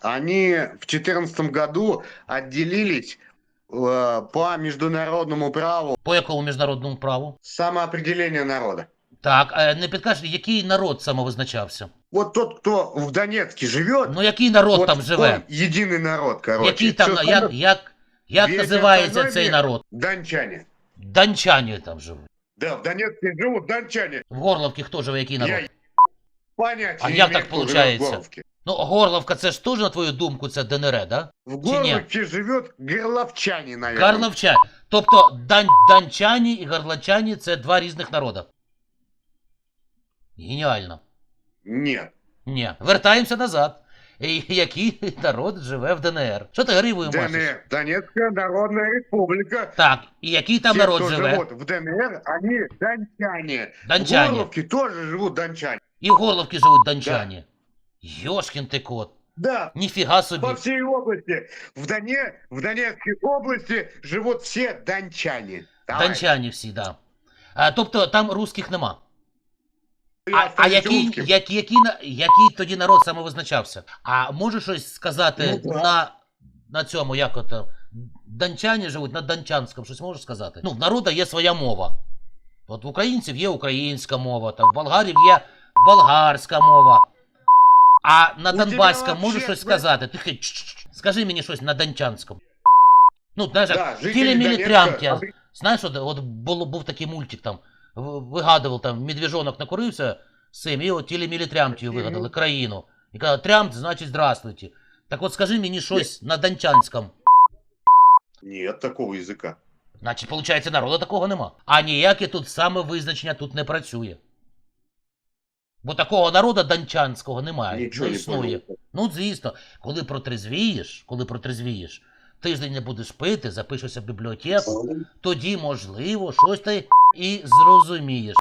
Они в 2014 году отделились э, по международному праву По якому міжнародному праву? самоопределения народа. Так, е, не підкажете, який народ самовизначався? Вот тот, кто в Донецке живет, Ну який народ вот там живе? он единый народ, короче. Який там, Всё як, остальное- як, як Весь називається остальной цей мир- народ? Дончане. Дончані там живуть. Да, в Донецке живут дончане. В Горловці хто живе, який народ? Я понятия А не як имею, так кто живет в получается? Горловке. Ну, Горловка це ж теж, на твою думку, це ДНР, да? В Чи ні? Горловке живет горловчане, наверное. Горловчані. Тобто дан, данчані і горловчані це два різних народа. Геніально. Нет. Ні. Вертаємося назад. І Який народ живе в ДНР? Що ти гривою? ДНР. Донецкая Народная Республика. Так, і який там Те, народ живе? в ДНР, они дончане. Дончане. В Горловке тоже живут дончане. І в Горловці живуть дончані. Йошкін ти кот. Да, Ніфіга собі. по всей области. В, Доне... в Донецкой области живут все дончане. Давай. Дончані всі, да. А, тобто там русських нема. А, а який, русским. який, на- який тоді народ самовизначався? А можеш щось сказати Ну, да. на, на цьому, як ото? Дончані живуть на дончанському, щось можеш сказати? Ну, в народа є своя мова. От в українців є українська мова, там в болгарів є болгарська мова. А на Донбаському можеш щось сказати? Ти хай, чш-чш, скажи мені щось на дончанському. Ну, знаєш, Да, як тілі мілітрямки. Знаєш, от, от було, був такий мультик там, в- вигадував там, медвіжонок накурився з цим, і от тілі мілітрямтію Мгм. вигадали, країну. І казали, трямт, значить здравствуйте. Так от скажи мені щось на дончанському. Нет такого языка. Значить, виходить, народу такого нема. А ніяке тут самовизначення тут не працює. Бо такого народу данчанського немає. Нічого не існує. Не Ну, звісно, коли протрезвієш, коли протрезвієш, тиждень не будеш пити, запишешся в бібліотеку, тоді, можливо, щось ти і зрозумієш.